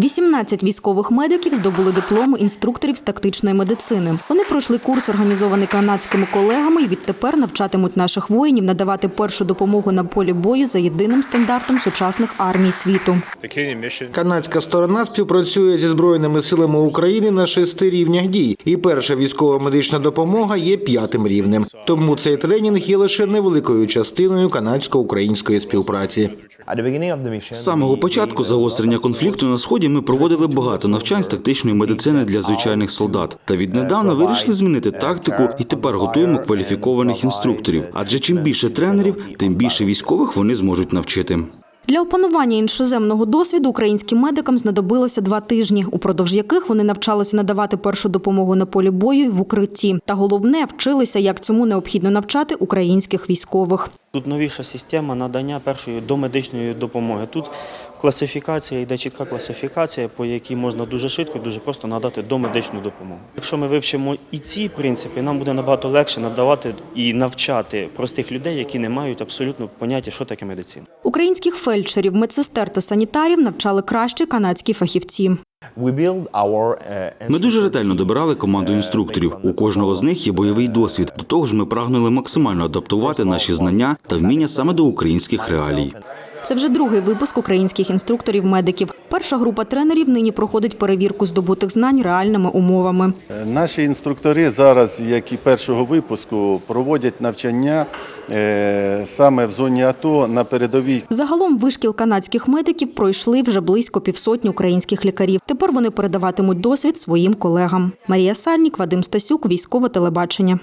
18 військових медиків здобули дипломи інструкторів з тактичної медицини. Вони пройшли курс, організований канадськими колегами, і відтепер навчатимуть наших воїнів надавати першу допомогу на полі бою за єдиним стандартом сучасних армій світу. Канадська сторона співпрацює зі збройними силами України на шести рівнях дій, і перша військова медична допомога є п'ятим рівнем. Тому цей тренінг є лише невеликою частиною канадсько-української співпраці. З самого початку загострення конфлікту на сході ми проводили багато навчань з тактичної медицини для звичайних солдат. Та віднедавна вирішили змінити тактику і тепер готуємо кваліфікованих інструкторів. Адже чим більше тренерів, тим більше військових вони зможуть навчити. Для опанування іншоземного досвіду українським медикам знадобилося два тижні, упродовж яких вони навчалися надавати першу допомогу на полі бою й в укритті. Та головне вчилися, як цьому необхідно навчати українських військових. Тут новіша система надання першої домедичної допомоги. Тут класифікація, йде чітка класифікація, по якій можна дуже швидко, дуже просто надати домедичну допомогу. Якщо ми вивчимо і ці принципи, нам буде набагато легше надавати і навчати простих людей, які не мають абсолютно поняття, що таке медицина. Українських фельдшерів, медсестер та санітарів навчали краще канадські фахівці. Ми дуже ретельно добирали команду інструкторів. У кожного з них є бойовий досвід. До того ж, ми прагнули максимально адаптувати наші знання та вміння саме до українських реалій. Це вже другий випуск українських інструкторів-медиків. Перша група тренерів нині проходить перевірку здобутих знань реальними умовами. Е, Наші інструктори зараз, як і першого випуску, проводять навчання е, саме в зоні АТО на передовій. Загалом вишкіл канадських медиків пройшли вже близько півсотні українських лікарів. Тепер вони передаватимуть досвід своїм колегам. Марія Сальнік, Вадим Стасюк, військове телебачення.